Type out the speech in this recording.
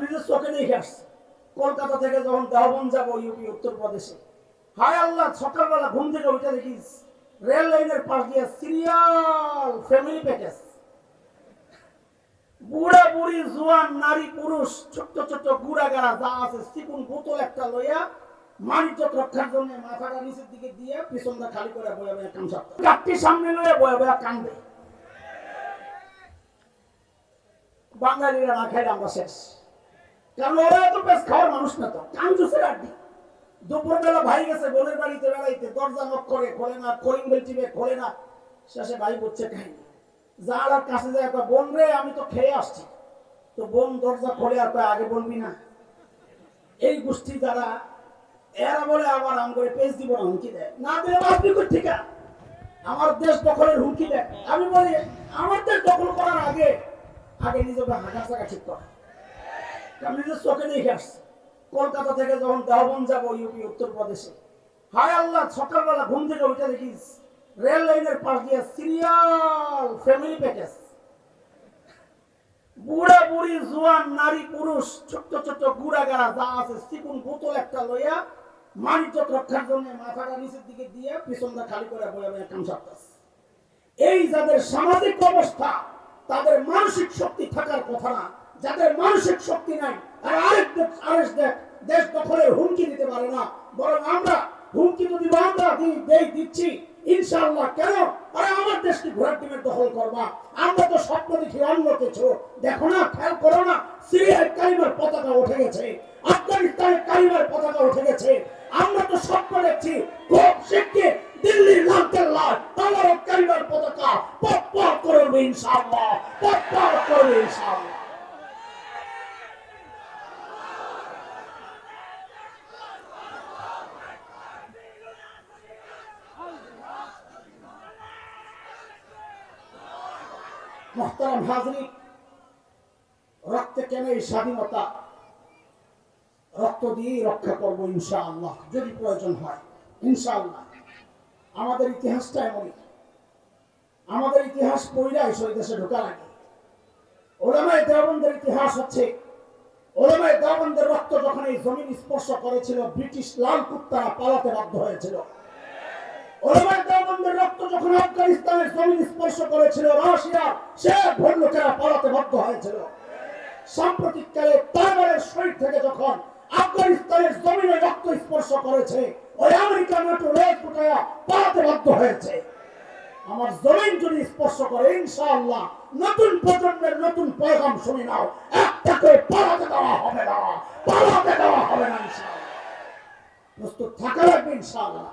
নিজের চোখে দেখে আসছি। কলকাতা থেকে যখন যাব ইউপি উত্তরপ্রদেশে, হায় আল্লাহ, সকালবেলা ঘুম থেকে রেল লাইনের পাশ দিয়ে সিরিয়াল ফ্যামিলি প্যাকেজ বুড়া বুড়ি, জোয়ান, নারী, পুরুষ, ছোট্ট ছোট্ট গুড়া গাড়া যা আছে চিকুন বোতল একটা লইয়া মানিজ্য রক্ষার জন্য মাথাটা নিচের দিকে দিয়ে পিছনটা খালি করে বয়া বয়া গাঠটি সামনে লইয়া বয়া বয়া কান্দে বাঙালিরা না খাইলে আমরা শেষ। কারণ ওরা খাওয়ার মানুষ না তো। কান জুসের আড্ডি দুপুরবেলা ভাই গেছে বোনের বাড়িতে বেড়াইতে। দরজা নক করে খোলে না কলিং বেল টিপে খোলে না। শেষে ভাই বলছে যার আর কাছে যায় বোন রে আমি তো খেয়ে আসছি। তো বোন দরজা খোলে আর কয়, আগে বলবি না। এই গোষ্ঠী যারা এরা বলে আবার আম করে পেজ দিব না হুমকি দেয় না দিলে বাঁচবি ঠিকা? আমার দেশ দখলের হুমকি দেয় আমি বলি আমার দেশ দখল করার আগে আগে নিজেকে হাঁটা চাকা ঠিক কর। নিজের চোখে দেখে কলকাতা থেকে যখন দেওবন যাব ইউপি উত্তরপ্রদেশে হায় আল্লাহ, সকালবেলা ঘুম থেকে উঠে দেখিস রেল লাইনের পাশ দিয়ে সিরিয়াল ফ্যামিলি প্যাকেজ বুড়া বুড়ি, জোয়ান, নারী, পুরুষ, ছোট্ট ছোট্ট গুড়া গাড়া যা আছে বোতল একটা লইয়া মানিজ্য রক্ষার জন্য মাথাটা নিচের দিকে দিয়ে পিছনটা খালি করে এই যাদের সামাজিক অবস্থা, তাদের মানসিক শক্তি থাকার কথা না যাদের মানসিক শক্তি নাই আর আরেক দেশ আরেক দেশ দেশ দখলের হুমকি দিতে পারে না। বরং আমরা হুমকি যদি আমরা দিই দিচ্ছি, ইনশাআল্লাহ কেন? আরে আমার দেশকে ঘোড়ার টিমের দখল করবা। আমরা তো স্বপ্ন দেখি অন্য কিছু। দেখো না, খেয়াল করো না সিরিয়ার কারিমার পতাকা উঠে গেছে। আফগানিস্তানের কারিমার পতাকা উঠে গেছে। আমরা তো স্বপ্ন দেখছি খুব শিগগির দিল্লির লালকেল্লায় আমার কারিমার পতাকা পপ পপ করবে ইনশাআল্লাহ পপ পপ করবে ইনশাআল্লাহ। মোহতারাম হাজরি, রক্তে কেন এই স্বাধীনতা, রক্ত দিয়ে রক্ষা করব ইনশাআল্লাহ, যদি প্রয়োজন হয়, ইনশাআল্লাহ। আমাদের ইতিহাসটা এমনই। আমাদের ইতিহাস পড়িরা এই দেশে ঢোকা লাগে ওলামায় দেওবন্দের ইতিহাস হচ্ছে, ওলামায় দেওবন্দের রক্ত যখন এই জমিন স্পর্শ করেছিল, ব্রিটিশ লাল কুত্তারা পালাতে বাধ্য হয়েছিল। ওলামায় রক্ত যখন আফগানিস্তানের জমিন স্পর্শ করেছিল, রাশিয়া সে ভল্লুকেরা পালাতে বাধ্য হয়েছিল। সাম্প্রতিককালে তাইওয়ানের শরীর থেকে যখন আফগানিস্তানের জমিনে রক্ত স্পর্শ করেছে, ওই আমেরিকা নাটো রেড ফুটায়া পালাতে বাধ্য হয়েছে। আমার জমিন যদি স্পর্শ করে, ইনশাআল্লাহ নতুন প্রজন্মের নতুন পয়গাম শুনে নাও। একটাকে পালাতে দেওয়া হবে না, পালাতে দেওয়া হবে না, ইনশাআল্লাহ। প্রস্তুত থাকা লাগবে, ইনশাআল্লাহ।